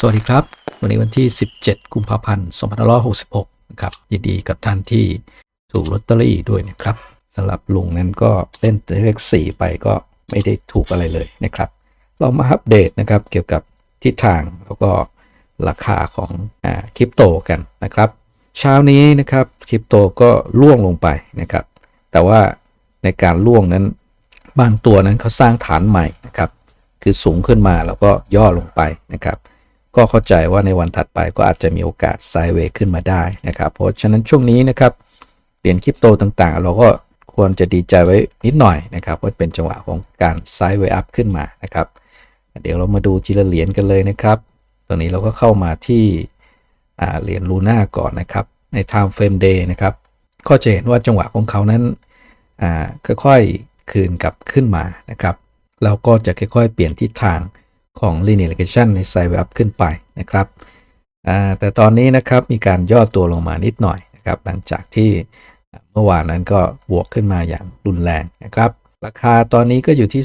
สวัสดีครับ วันนี้วันที่ 17 กุมภาพันธ์ 2566 นะครับ ยินดีกับท่านที่ถูกลอตเตอรี่ด้วยนะครับสำหรับลุงนั้นก็เล่นเลข 4 ไปก็ไม่ได้ถูกอะไรเลยนะครับ เรามาอัปเดตนะครับเกี่ยวกับทิศทางแล้วก็ราคาของอคริปโตกันนะครับ เช้านี้นะครับคริปโตก็ล่วงลงไปนะครับ แต่ว่าในการล่วงนั้นบางตัวนั้นเขาสร้างฐานใหม่นะครับ คือสูงขึ้นมาแล้วก็ย่อลงไปนะครับ ก็เข้าใจว่าในวันถัดไปก็อาจจะมีโอกาสไซเวย์ขึ้นมาได้นะครับ เพราะฉะนั้นช่วงนี้นะครับเหรียญคริปโตต่างๆ เราก็ควรจะดีใจไว้นิดหน่อยนะครับว่าเป็นจังหวะของการไซเวย์อัพขึ้นมานะครับ เดี๋ยวเรามาดูทีละเหรียญกันเลยนะครับตอนนี้เราก็เข้ามาที่เหรียญลูน่าก่อนนะครับ ใน time frame day นะครับก็จะเห็นว่าจังหวะของเขานั้นค่อยๆคืนกลับขึ้นมานะครับเราก็จะค่อยๆ เปลี่ยนทิศทาง ของ linear regression ใน side up ขึ้นไปนะครับแต่ตอนนี้นะครับมีการย่อตัวลงมานิดหน่อยนะครับหลังจากที่เมื่อวานนั้นก็บวกขึ้นมาอย่างรุนแรงนะครับ ราคาตอนนี้ก็อยู่ที่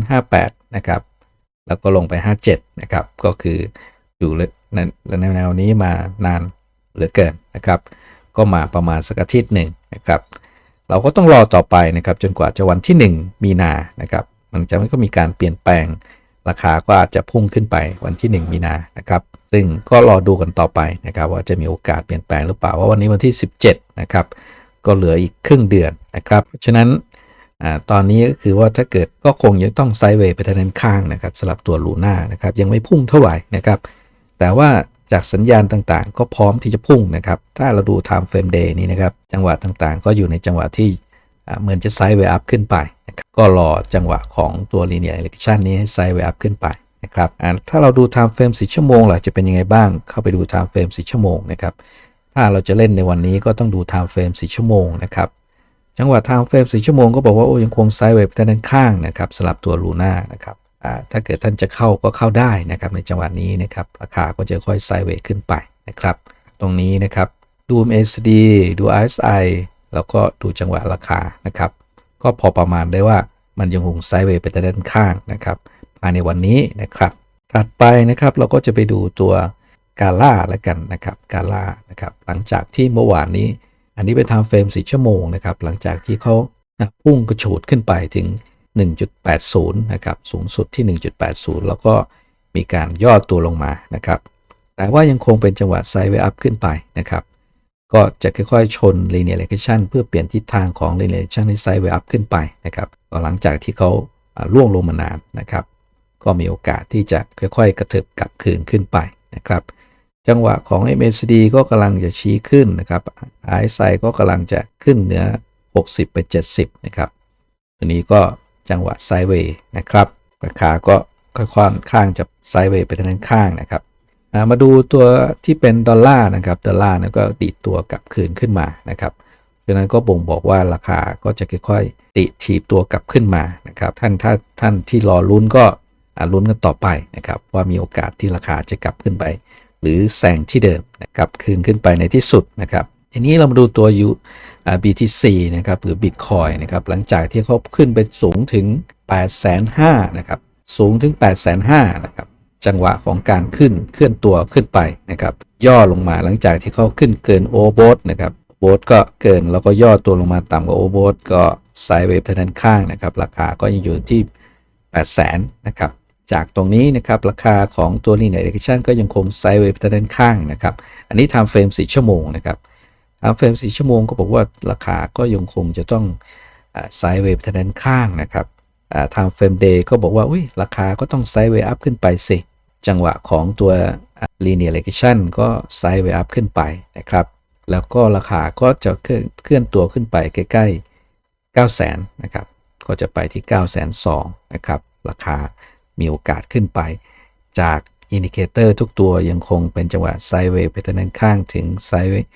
0.058 นะครับ แล้วก็ลงไป 57 นะครับ ก็คืออยู่ในในแนวนี้มานานเหลือเกินนะครับ ก็มาประมาณสักอาทิตย์หนึ่งนะครับ เราก็ต้องรอต่อไปนะครับ จนกว่าจะวันที่ 1 มีนานะครับ มันจะไม่ก็มีการเปลี่ยนแปลง ราคาก็อาจจะพุ่งขึ้นไปวันที่ 1 มีนานะครับ ซึ่งก็รอดูกันต่อไปนะครับ ว่าจะมีโอกาสเปลี่ยนแปลงหรือเปล่าว่าวันนี้วันที่ 17 นะครับ ก็เหลืออีกครึ่งเดือนนะครับ เพราะฉะนั้นอตอนนี้ก็คือว่าถ้าเกิดก็คงยังต้องไซด์เวย์ไปทางด้านข้างนะครับสำหรับตัวลูน่านะครับยังไม่พุ่งเท่าไหร่นะครับ แต่ว่าจากสัญญาณต่างๆ ก็พร้อมที่จะพุ่งนะครับ ถ้าเราดู time frame day นี้นะครับ จังหวะต่างๆ ก็อยู่ในจังหวะที่ เหมือนจะไซด์เวอัพขึ้นไปนะครับก็รอจังหวะของตัว linear regression นี้ให้ไซด์เวอัพขึ้นไปนะครับถ้าเราดู time frame 4ชั่วโมงล่ะจะเป็นยังไงบ้าง เข้าไปดู time frame 4ชั่วโมงนะครับ ถ้าเราจะเล่นในวันนี้ก็ต้องดู time frame 4ชั่วโมงนะครับ จังหวะ time frame 4ชั่วโมงก็บอกว่าโอ้ยังคงไซด์เวย์ไปด้านข้างนะครับสำหรับตัวลูน่านะครับถ้าเกิดท่านจะเข้าก็เข้าได้นะครับในจังหวะนี้นะครับราคาก็จะค่อยไซด์เวย์ขึ้นไปนะครับ ตรงนี้นะครับดู MACD ดู RSI แล้วก็ดูจังหวะราคานะครับ ก็พอประมาณได้ว่ามันยังคงไซด์เวย์ไปด้านข้างนะครับภายในวันนี้นะครับ ถัดไปนะครับเราก็จะไปดูตัวกาล่าแล้วกันนะครับกาล่านะครับหลังจากที่เมื่อวานนี้ อันนี้เป็น time frame 4ชั่วโมงนะครับหลังจากที่เขาพุ่งกระฉูดขึ้นไปถึง 1.80 นะครับสูงสุดที่ 1.80 แล้วก็มีการย่อตัวลงมานะครับ แต่ว่ายังคงเป็นจังหวะไซด์เวย์อัพขึ้นไปนะครับ ก็จะค่อยๆ ชน linear regression เพื่อเปลี่ยนทิศทางของ linear regression ให้ไซด์เวย์อัพขึ้นไปนะครับก็หลังจากที่เขาล่วงลงมานานนะครับ ก็มีโอกาสที่จะค่อยๆ กระเถิบกลับคืนขึ้นไปนะครับ จังหวะของ MACD ก็กำลังจะชี้ขึ้นนะครับ RSI ก็กำลังจะขึ้นเหนือ 60 ไป 70 นะครับตัวนี้ก็จังหวะไซด์เวย์นะครับราคาก็ค่อยๆข้างจะไซด์เวย์ไปทางด้านข้างนะครับ มาดูตัวที่เป็นดอลลาร์นะครับ ดอลลาร์นะก็ดีดตัวกลับคืนขึ้นมานะครับดังนั้นก็บ่งบอกว่าราคาก็จะค่อยๆติถีบตัวกลับขึ้นมานะครับ ท่านถ้าท่านที่รอลุ้นก็ลุ้นกันต่อไปนะครับ ว่ามีโอกาสที่ราคาจะกลับขึ้นไป หรือแซงที่เดิมนะครับคืนขึ้นไปในที่สุดนะครับทีนี้เรามาดูตัว U อ่า BTC นะครับหรือ Bitcoin นะครับหลังจากที่เขาขึ้นไปสูงถึง 8 5 0 0 0นะครับสูงถึง 8 5 0 0 0นะครับ จังหวะของการขึ้นเคลื่อนตัวขึ้นไปนะครับ ย่อลงมาหลังจากที่เขาขึ้นเกินโอโบสนะครับโบสก็เกินแล้วก็ย่อตัวลงมาต่ำกว่าโอโบสก็ไซด์เวฟทางด้านข้างนะครับ ราคาก็ยังอยู่ที่ 8 0 0 0 0นนะครับ จากตรงนี้นะครับราคาของตัว linear regression ก็ยังคงไซด์เวย์ไปทางด้านข้างนะครับ อันนี้ time frame 4ชั่วโมงนะครับ time frame 4ชั่วโมงก็บอกว่าราคาก็ยังคงจะต้องไซด์เวย์ไปทางด้านข้างนะครับ อ่า time frame day ก็บอกว่าอุ้ยราคาก็ต้องไซด์เวอัพขึ้นไปสิ จังหวะของตัว linear regression ก็ไซด์เวอัพขึ้นไปนะครับ แล้วก็ราคาก็จะเคลื่อนตัวขึ้นไปใกล้ๆ 9 0 0 0 0นนะครับ ก็จะไปที่ 9 2 0 0 0นะครับ ราคามีโอกาสขึ้นไป จากอินดิเคเตอร์ทุกตัวยังคงเป็นจังหวะไซด์เวย์ไปทางด้านข้างถึงไซด์เวย์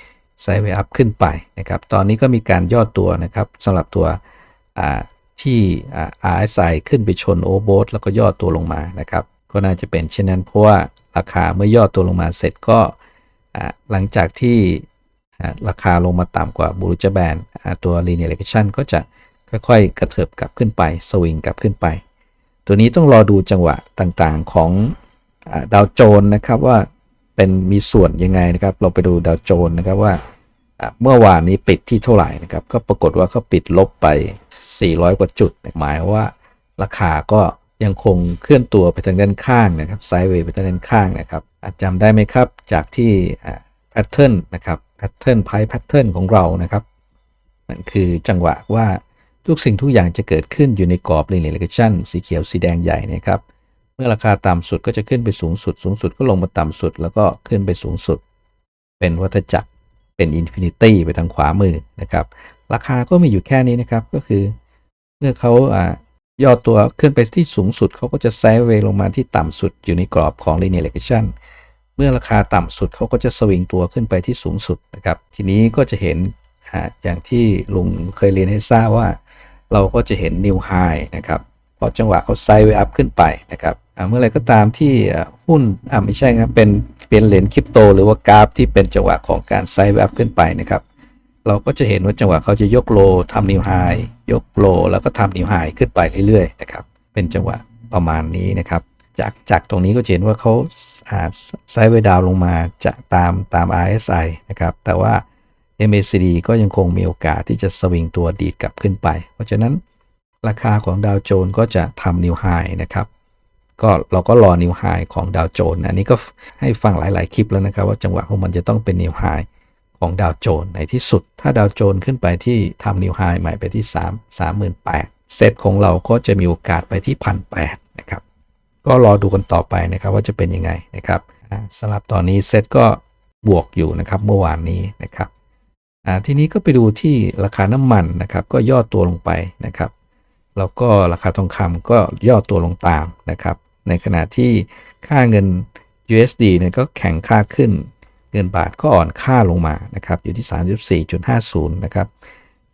ไซด์เวย์อัพขึ้นไปนะครับ ตอนนี้ก็มีการย่อตัวนะครับสำหรับตัวอ่า ที่อา RSI ขึ้นไปชนโอเวอร์แล้วก็ย่อตัวลงมานะครับ ก็น่าจะเป็นเช่นนั้นเพราะว่าราคาเมื่อย่อตัวลงมาเสร็จก็หลังจากที่ราคาลงมาต่ำกว่าบูรุจแบนตัว linear regression ก็จะค่อยๆ กระเถิบกลับขึ้นไปสวิงกลับขึ้นไป ตัวนี้ต้องรอดูจังหวะต่างๆของอดาวโจนส์นะครับว่าเป็นมีส่วนยังไงนะครับ เราไปดูดาวโจนส์นะครับว่าเมื่อวานนี้ปิดที่เท่าไหร่นะครับ ก็ปรากฏว่าเขาปิดลบไป 400 กว่าจุด หมายว่าราคาก็ยังคงเคลื่อนตัวไปทางด้านข้างนะครับไซด์เวย์ไปทางด้านข้างนะครับจำได้ไหมครับจากที่แพทเทิร์นนะครับแพทเทิร์นไพ่แพทเทิร์นของเรานะครับมันคือจังหวะว่าทุกสิ่งทุกอย่างจะเกิดขึ้นอยู่ในกรอบ linear regression สีเขียวสีแดงใหญ่เนะครับ เมื่อราคาต่ำสุดก็จะขึ้นไปสูงสุด สูงสุดก็ลงมาต่ำสุด แล้วก็ขึ้นไปสูงสุด เป็นวัฏจักรเป็นอินฟินิตี้ไปทางขวามือนะครับ ราคาก็มีอยู่แค่นี้นะครับก็คือ เมื่อเขาอ่าย่อตัวขึ้นไปที่สูงสุด เขาก็จะไซด์เวย์ลงมาที่ต่ำสุดอยู่ในกรอบของ linear regression เมื่อราคาต่ำสุดเขาก็จะสวิงตัวขึ้นไปที่สูงสุดนะครับ ทีนี้ก็จะเห็นอ่าอย่างที่ลุงเคยเรียนให้ทราบว่า เราก็จะเห็น new high นะครับพอจังหวะเขาไซด์เวย์อัพขึ้นไปนะครับอ่าเมื่อไรก็ตามที่หุ้นอ่าไม่ใช่ครับเป็นเป็นเหรียญคริปโต หรือว่ากราฟที่เป็นจังหวะของการไซด์เวย์อัพขึ้นไปนะครับ เราก็จะเห็นว่าจังหวะเขาจะยกโลทำนิวไฮยกโลแล้วก็ทำนิวไฮขึ้นไปเรื่อยๆนะครับเป็นจังหวะประมาณนี้นะครับจากจากตรงนี้ก็จะเห็นว่าเขาอ่าไซด์เวย์ดาวลงมาจะตามตาม RSI นะครับแต่ว่า MACD ก็ยังคงมีโอกาสที่จะสวิงตัวดีดกลับขึ้นไป เพราะฉะนั้นราคาของดาวโจนส์ก็จะทำนิวไฮนะครับก็เราก็รอนิวไฮของดาวโจนส์อันนี้ก็ให้ฟังหลาย ๆ คลิปแล้วนะครับ ว่าจังหวะของมันจะต้องเป็นนิวไฮ ของดาวโจนในที่สุด ถ้าดาวโจนขึ้นไปที่ทำนิวไฮใหม่ไปที่ 3 38,000เซตของเราก็จะมีโอกาสไปที่ 1,800นะครับ ก็รอดูกันต่อไปนะครับว่าจะเป็นยังไงนะครับสำหรับตอนนี้เซตก็บวกอยู่นะครับเมื่อวานนี้นะครับทีนี้ก็ไปดูที่ราคาน้ำมันนะครับก็ย่อตัวลงไปนะครับแล้วก็ราคาทองคำก็ย่อตัวลงตามนะครับ ในขณะที่ค่าเงิน USD เนี่ยก็แข็งค่าขึ้น เงินบาทก็อ่อนค่าลงมานะครับอยู่ที่ 34.50นะครับ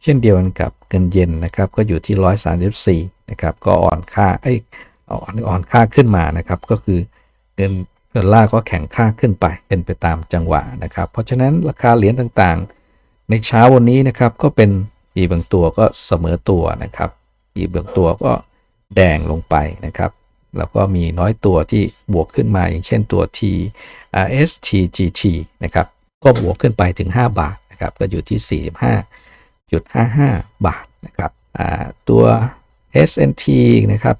เช่นเดียวกันกับเงินเยนนะครับก็อยู่ที่ 134นะครับก็อ่อนค่าเอ้ยอ่อนอ่อนค่าขึ้นมานะครับก็คือเงินเงินล่าก็แข็งค่าขึ้นไปเป็นไปตามจังหวะนะครับ เพราะฉะนั้นราคาเหรียญต่างๆ ในเช้าวันนี้นะครับก็เป็นมีบางตัวก็เสมอตัวนะครับอีบางตัวก็แดงลงไปนะครับ แล้วก็มีน้อยตัวที่บวกขึ้นมา อย่างเช่นตัว T S T G T นะครับ ก็บวกขึ้นไปถึง 5 บาทนะครับ ก็อยู่ที่ 45.55 บาทนะครับตัว SNT นะครับ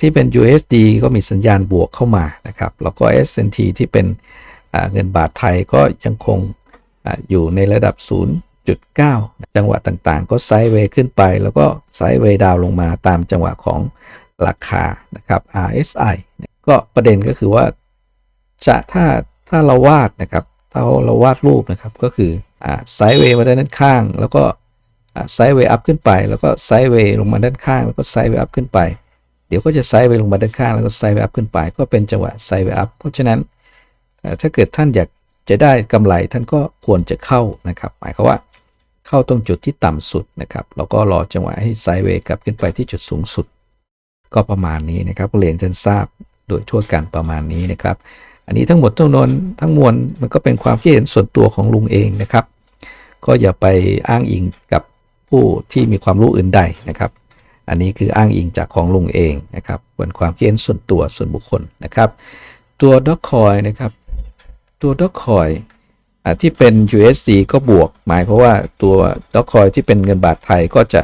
ที่เป็น USD ก็มีสัญญาณบวกเข้ามานะครับ แล้วก็ SNT ที่เป็นเงินบาทไทยก็ยังคงออยู่ในระดับ 0.9 จังหวะต่างๆ ก็ไซด์เวย์ขึ้นไป แล้วก็ไซด์เวย์ดาวลงมาตามจังหวะของ ราคานะครับ RSI ก็ประเด็นก็คือว่าจะถ้าถ้าเราวาดนะครับถ้าเราวาดรูปนะครับก็คืออ่าไซด์เวย์มาด้านข้าง แล้วก็ไซด์เวย์อัพขึ้นไป แล้วก็ไซด์เวย์ลงมาด้านข้าง แล้วก็ไซด์เวย์อัพขึ้นไป เดี๋ยวก็จะไซด์เวย์ลงมาด้านข้าง แล้วก็ไซด์เวย์อัพขึ้นไป ก็เป็นจังหวะไซด์เวย์อัพ เพราะฉะนั้นถ้าเกิดท่านอยากจะได้กำไรท่านก็ควรจะเข้านะครับ หมายความว่าเข้าตรงจุดที่ต่ำสุดนะครับ แล้วก็รอจังหวะให้ไซด์เวย์กลับขึ้นไปที่จุดสูงสุด ก็ประมาณนี้นะครับเรียนท่านทราบโดยทั่วกันประมาณนี้นะครับ อันนี้ทั้งหมดทั้งนวนทั้งมวลมันก็เป็นความคิดเห็นส่วนตัวของลุงเองนะครับ ก็อย่าไปอ้างอิงกับผู้ที่มีความรู้อื่นใดนะครับ อันนี้คืออ้างอิงจากของลุงเองนะครับเป็นความคิดเห็นส่วนตัวส่วนบุคคลนะครับ ตัวด็อกคอยนะครับตัวด็อกคอยที่เป็น USD ก็บวก หมายเพราะว่าตัวด็อกคอยที่เป็นเงินบาทไทยก็จะ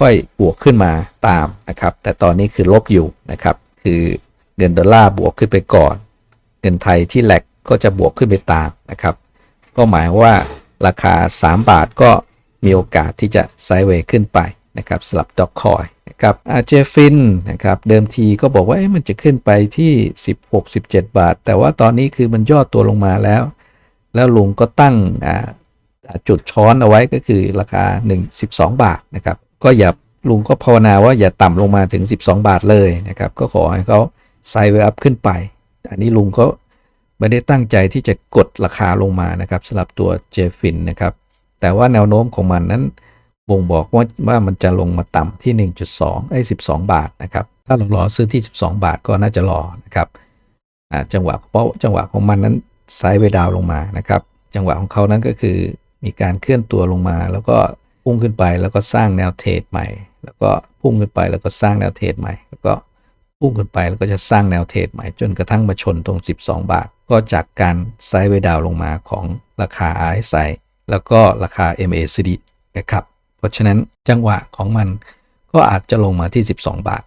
ค่อยๆบวกขึ้นมาตามนะครับ แต่ตอนนี้คือลบอยู่นะครับ คือเงินดอลลาร์บวกขึ้นไปก่อน เงินไทยที่แหลกก็จะบวกขึ้นไปตามนะครับ ก็หมายว่าราคา 3 บาทก็มีโอกาสที่จะไซด์เวย์ขึ้นไปนะครับสลับด็อกคอยนะครับอาเจฟินนะครับเดิมทีก็บอกว่าเอ๊ะมันจะขึ้นไปที่ 16-17 บาท แต่ว่าตอนนี้คือมันย่อตัวลงมาแล้ว แล้วลุงก็ตั้งจุดช้อนเอาไว้ก็คือราคา 1 12 บาทนะครับ ก็อย่าลุงก็ภาวนาว่าอย่าต่ำลงมาถึง 12 บาทเลยนะครับ ก็ขอให้เขาไซด์เวย์อัพขึ้นไป อันนี้ลุงก็ไม่ได้ตั้งใจที่จะกดราคาลงมานะครับสำหรับตัวเจฟินนะครับ แต่ว่าแนวโน้มของมันนั้นบ่งบอกว่าว่ามันจะลงมาต่ำที่ 1.2ไอ้12 บาทนะครับ ถ้าเรารอซื้อที่ 12 บาทก็น่าจะรอนะครับจังหวะเพราะจังหวะของมันนั้นไซด์เวย์ดาวลงมานะครับ จังหวะของเขานั้นก็คือมีการเคลื่อนตัวลงมาแล้วก็ พุ่งขึ้นไปแล้วก็สร้างแนวเทรดใหม่ แล้วก็พุ่งขึ้นไปแล้วก็สร้างแนวเทรดใหม่ แล้วก็พุ่งขึ้นไปแล้วก็จะสร้างแนวเทรดใหม่จนกระทั่งมาชนตรง 12 บาท ก็จากการไซด์เวดาวน์ลงมาของราคา RSI แล้วก็ราคา MACD นะครับ เพราะฉะนั้นจังหวะของมันก็อาจจะลงมาที่ 12 บาท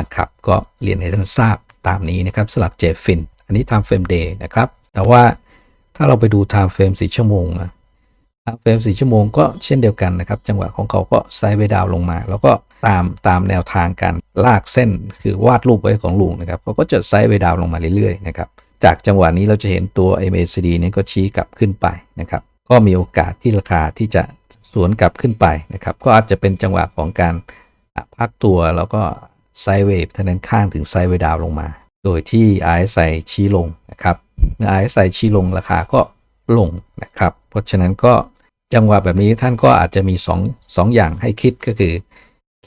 นะครับ ก็เรียนให้ท่านทราบตามนี้นะครับสำหรับ JFIN อันนี้ time frame day นะครับ แต่ว่าถ้าเราไปดู time frame 4ชั่วโมงนะ time frame 4ชั่วโมงก็เช่นเดียวกันนะครับ จังหวะของเขาก็ไซด์เวดาวน์ลงมา แล้วก็ตามตามแนวทางการลากเส้น คือวาดรูปไว้ของลุงนะครับเขาก็จะไซด์เวดาวน์ลงมาเรื่อยๆนะครับจากจังหวะนี้เราจะเห็นตัว MACD นี้ก็ชี้กลับขึ้นไปนะครับก็มีโอกาสที่ราคาที่จะสวนกลับขึ้นไปนะครับ ก็อาจจะเป็นจังหวะของการพักตัวแล้วก็ไซด์เวฟทางด้นข้างถึงไซด์เวดาวน์ลงมา โดยที่ RSI ชี้ลงนะครับเมื่อ RSI ชี้ลงราคาก็ลงนะครับ เพราะฉะนั้นก็ จังหวะแบบนี้ท่านก็อาจจะมี2งสองอย่างให้คิดก็คือ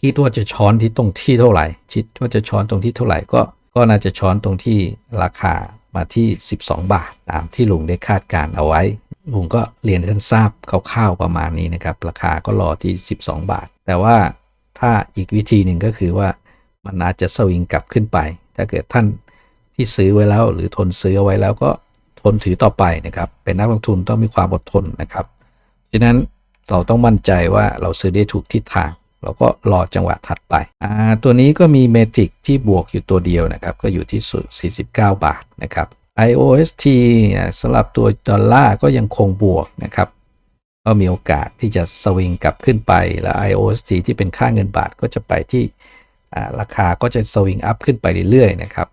คิดว่าจะช้อนที่ตรงที่เท่าไหร่คิดว่าจะช้อนตรงที่เท่าไหร่ก็ก็น่าจะช้อนตรงที่ราคามาที่ 12 บาท ตามที่ลุงได้คาดการเอาไว้ ลุงก็เรียนให้ท่านทราบคร่าวๆประมาณนี้นะครับ ราคาก็รอที่ 12 บาท แต่ว่าถ้าอีกวิธีหนึ่งก็คือว่ามันอาจจะสวิงกลับขึ้นไป ถ้าเกิดท่านที่ซื้อไว้แล้ว หรือทนซื้อเอาไว้แล้วก็ทนถือต่อไปนะครับ เป็นนักลงทุนต้องมีความอดทนนะครับ ฉะนั้นเราต้องมั่นใจว่าเราซื้อได้ถูกทิศทาง เราก็รอจังหวะถัดไปอ่าตัวนี้ก็มีเมทริกที่บวกอยู่ตัวเดียวนะครับ ก็อยู่ที่สุด49 บาทนะครับ IOST สำหรับตัวดอลลาร์ก็ยังคงบวกนะครับ ก็มีโอกาสที่จะสวิงกลับขึ้นไป แล้ว IOST ที่เป็นค่าเงินบาทก็จะไปที่ราคาก็จะสวิงอัพขึ้นไปเรื่อยๆนะครับ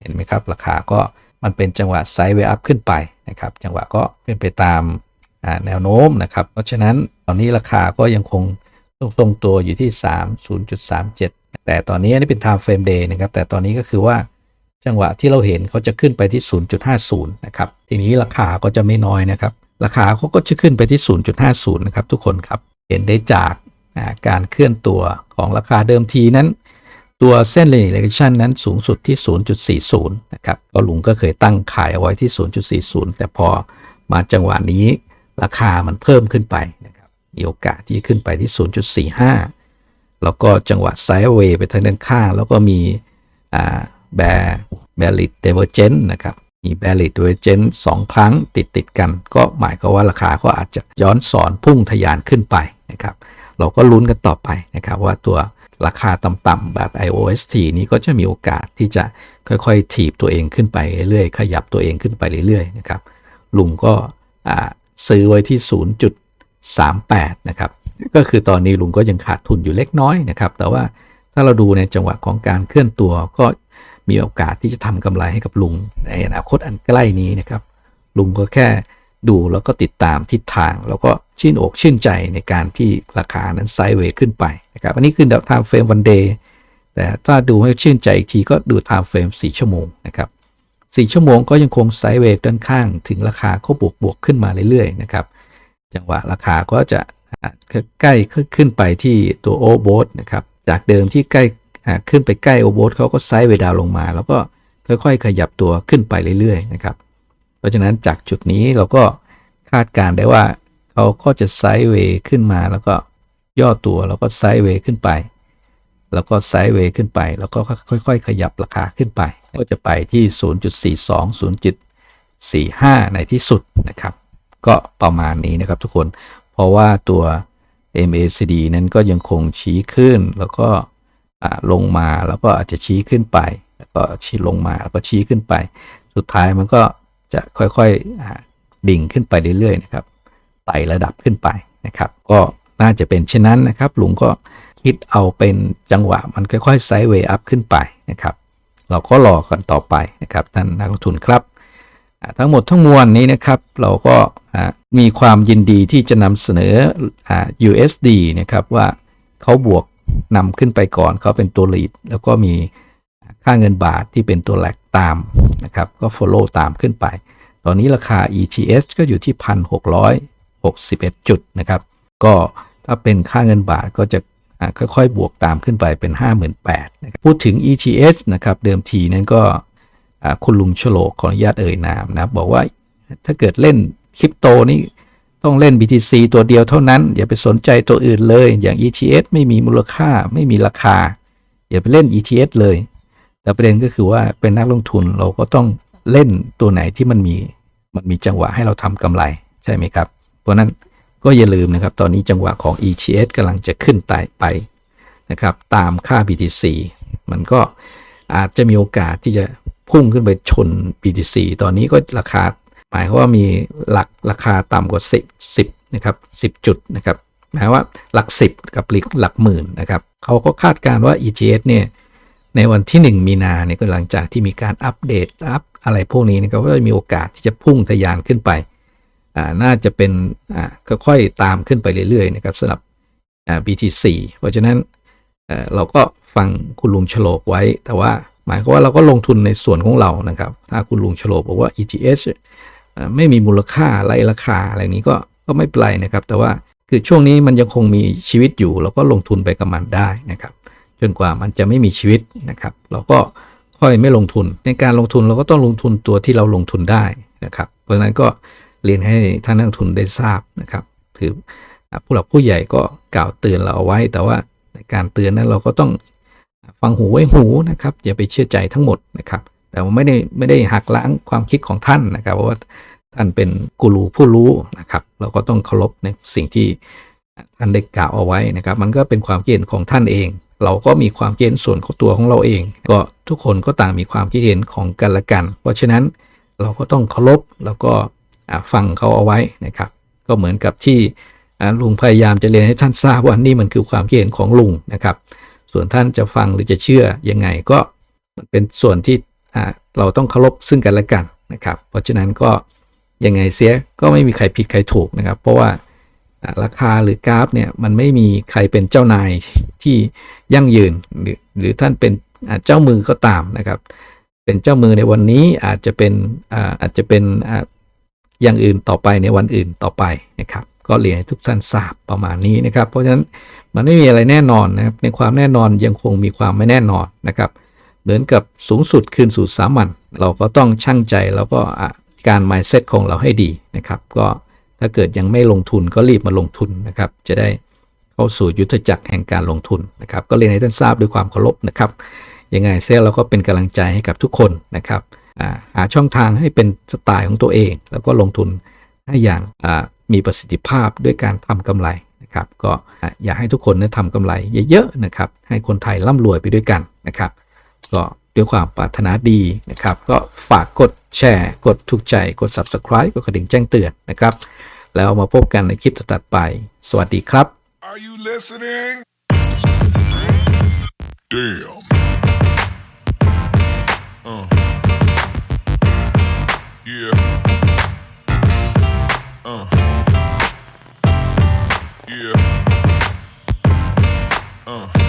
เห็นไหมครับ ราคาก็มันเป็นจังหวะไซด์เวอัพขึ้นไปนะครับ จังหวะก็เป็นไปตาม แนวโน้มนะครับ เพราะฉะนั้นตอนนี้ราคาก็ยังคงทรงตัวอยู่ที่ 30.37 แต่ตอนนี้นนี้เป็น time frame day นะครับ แต่ตอนนี้ก็คือว่าจังหวะที่เราเห็นเขาจะขึ้นไปที่ 0.50 นะครับ ทีนี้ราคาก็จะไม่น้อยนะครับ ราคาเขาก็จะขึ้นไปที่ 0.50 นะครับทุกคนครับ เห็นได้จากาการเคลื่อนตัวของราคาเดิมทีนั้น ตัวเส้น linear regression นั้นสูงสุดที่ 0.40 นะครับ ก็ลุงก็เคยตั้งขายเอาไว้ที่ 0.40 แต่พอมาจังหวะนี้ ราคามันเพิ่มขึ้นไปนะครับมีโอกาสที่ขึ้นไปที่ 0.45 แล้วก็จังหวะไซด์เวย์ไปทางด้านข้าง แล้วก็มีอ่าแบร์แบริดเดเวอร์เจนนะครับมีแบริดเดเวอร์เจนสองครั้งติดติดกัน ก็หมายความว่าราคาก็อาจจะย้อนสอนพุ่งทะยานขึ้นไปนะครับเราก็ลุ้นกันต่อไปนะครับว่าตัวราคาต่ำๆแบบ IOST นี้ก็จะมีโอกาสที่จะค่อยๆถีบตัวเองขึ้นไปเรื่อยๆขยับตัวเองขึ้นไปเรื่อยๆนะครับลุงก็อ่า ซื้อไว้ที่ 0.38 นะครับ ก็คือตอนนี้ลุงก็ยังขาดทุนอยู่เล็กน้อยนะครับ แต่ว่าถ้าเราดูในจังหวะของการเคลื่อนตัวก็มีโอกาสที่จะทำกำไรให้กับลุงในอนาคตอันใกล้นี้นะครับ ลุงก็แค่ดูแล้วก็ติดตามทิศทาง แล้วก็ชื่นอกชื่นใจในการที่ราคานั้นไซด์เวย์ขึ้นไปนะครับอันนี้คือ time frame one day แต่ถ้าดูให้ชื่นใจอีกทีก็ดู time frame 4ชั่วโมงนะครับ 4 ชั่วโมงก็ยังคงไซด์เวย์ด้านข้าง ถึงราคาก็บวกบวกขึ้นมาเรื่อยๆนะครับ จังหวะราคาก็จะใกล้ขึ้นไปที่ตัวโอโบสนะครับ จากเดิมที่ใกล้ขึ้นไปใกล้โอโบสเขาก็ไซด์เวย์ดาวลงมา แล้วก็ค่อยๆ ขยับตัวขึ้นไปเรื่อยๆนะครับ เพราะฉะนั้นจากจุดนี้เราก็คาดการณ์ได้ว่าเขาก็จะไซด์เวย์ขึ้นมาแล้วก็ย่อตัวแล้วก็ไซด์เวย์ขึ้นไป แล้วก็ไซด์เวย์ขึ้นไป แล้วก็ค่อยๆ ขยับราคาขึ้นไป ก็จะไปที่ 0.42 0.45 ในที่สุดนะครับ ก็ประมาณนี้นะครับทุกคน เพราะว่าตัว MACD นั้นก็ยังคงชี้ขึ้น แล้วก็ลงมาแล้วก็อาจจะชี้ขึ้นไป แล้วก็ชี้ลงมาแล้วก็ชี้ขึ้นไป สุดท้ายมันก็จะค่อยๆดิ่งขึ้นไปเรื่อยๆนะครับไต่ระดับขึ้นไปนะครับ ก็น่าจะเป็นเช่นนั้นนะครับลุงก็ คิดเอาเป็นจังหวะมันค่อยๆไซด์เวย์อัพขึ้นไปนะครับ เราก็รอกันต่อไปนะครับท่านนักลงทุนครับ ทั้งหมดทั้งมวลนี้นะครับ เราก็มีความยินดีที่จะนำเสนออ USD นะครับว่าเขาบวกนำขึ้นไปก่อนเขาเป็นตัว lead แล้วก็มีค่าเงินบาทที่เป็นตัวแลกตามนะครับ ก็ follow ตามขึ้นไป ตอนนี้ราคา ETH ก็อยู่ที่ 1,661 จุดนะครับ ก็ถ้าเป็นค่าเงินบาทก็จะ ค่อยๆบวกตามขึ้นไปเป็น 58,000นะครับพูดถึง ETH นะครับเดิมทีนั้นก็คุณลุงโลกขออนุญาตเอ่ยนามนะบอกว่าถ้าเกิดเล่นคริปโตนี่ต้องเล่น BTC ตัวเดียวเท่านั้น อย่าไปสนใจตัวอื่นเลย อย่าง ETH ไม่มีมูลค่าไม่มีราคา อย่าไปเล่น ETH เลย แต่ประเด็นก็คือว่าเป็นนักลงทุนเราก็ต้องเล่นตัวไหนที่มันมีมันมีจังหวะให้เราทำกำไรใช่ไหมครับ เพราะนั้น ก็อย่าลืมนะครับ ตอนนี้จังหวะของ ETS กำลังจะขึ้นไต่ไปนะครับ ตามค่า BTC มันก็อาจจะมีโอกาสที่จะพุ่งขึ้นไปชน BTC ตอนนี้ก็ราคา หมายความว่ามีหลักราคาต่ำกว่า 10 10นะครับ10 จุดนะครับหมายว่าหลัก 10 กับหลักหมื่นนะครับเขาก็คาดการณ์ว่า ETS เนี่ยในวันที่ 1 มีนาเนี่ยก็หลังจากที่มีการอัปเดตอัพอะไรพวกนี้นะครับก็จะมีโอกาสที่จะพุ่งทะยานขึ้นไป น่าจะเป็นค่อยๆตามขึ้นไปเรื่อยๆนะครับสำหรับ BTC เพราะฉะนั้นเราก็ฟังคุณลุงฉลกไว้ แต่ว่าหมายความว่าเราก็ลงทุนในส่วนของเรานะครับ ถ้าคุณลุงฉลกบอกว่า ETS เอ่อไม่มีมูลค่าไล่ราคาอะไรนี้ก็ก็ไม่เป็นไรนะครับ แต่ว่าคือช่วงนี้มันยังคงมีชีวิตอยู่ เราก็ลงทุนไปกับมันได้นะครับ จนกว่ามันจะไม่มีชีวิตนะครับ เราก็ค่อยไม่ลงทุน ในการลงทุนเราก็ต้องลงทุนตัวที่เราลงทุนได้นะครับ เพราะฉะนั้นก็ เรียนให้ท่านนักทุนได้ทราบนะครับถือผู้หลักผู้ใหญ่ก็กล่าวเตือนเราเอาไว้ แต่ว่าในการเตือนนั้นเราก็ต้องฟังหูไว้หูนะครับอย่าไปเชื่อใจทั้งหมดนะครับ แต่ว่าไม่ได้ไม่ได้หักล้างความคิดของท่านนะครับ เพราะว่าท่านเป็นกูรูผู้รู้นะครับ เราก็ต้องเคารพในสิ่งที่ท่านได้กล่าวเอาไว้นะครับ มันก็เป็นความเห็นของท่านเอง เราก็มีความเห็นส่วนของตัวของเราเอง ก็ทุกคนก็ต่างมีความคิดเห็นของกันและกัน เพราะฉะนั้นเราก็ต้องเคารพแล้วก็ ฟังเขาเอาไว้นะครับ ก็เหมือนกับที่ลุงพยายามจะเรียนให้ท่านทราบว่านี่มันคือความคิดเห็นของลุงนะครับ ส่วนท่านจะฟังหรือจะเชื่อยังไงก็มันเป็นส่วนที่เราต้องเคารพซึ่งกันและกันนะครับ เพราะฉะนั้นก็ยังไงเสียก็ไม่มีใครผิดใครถูกนะครับ เพราะว่าราคาหรือกราฟเนี่ยมันไม่มีใครเป็นเจ้านายที่ยั่งยืนหรือหรือท่านเป็นเจ้ามือก็ตามนะครับ เป็นเจ้ามือในวันนี้อาจจะเป็นอาจจะเป็น อย่างอื่นต่อไปในวันอื่นต่อไปนะครับก็เรียนให้ทุกท่านทราบประมาณนี้นะครับ เพราะฉะนั้นมันไม่มีอะไรแน่นอนนะครับในความแน่นอนยังคงมีความไม่แน่นอนนะครับ เหมือนกับสูงสุดคืนสู่สามัญเราก็ต้องชั่งใจแล้วก็การ mindset ของเราให้ดีนะครับ ก็ถ้าเกิดยังไม่ลงทุนก็รีบมาลงทุนนะครับ จะได้เข้าสู่ยุทธจักรแห่งการลงทุนนะครับ ก็เรียนให้ท่านทราบด้วยความเคารพนะครับยังไงเสียเราก็เป็นกำลังใจให้กับทุกคนนะครับ หาช่องทางให้เป็นสไตล์ของตัวเอง แล้วก็ลงทุนให้อย่างมีประสิทธิภาพด้วยการทำกำไรนะครับ ก็อยากให้ทุกคนนั้นทำกำไรเยอะๆนะครับ ให้คนไทยร่ำรวยไปด้วยกันนะครับ ก็ด้วยความปรารถนาดีนะครับ ก็ฝากกดแชร์ กดถูกใจ กด subscribe กดกระดิ่งแจ้งเตือนนะครับ แล้วมาพบกันในคลิปถัดไป สวัสดีครับ Are you listening? Damn. Uh. Yeah. Uh. Yeah. Uh.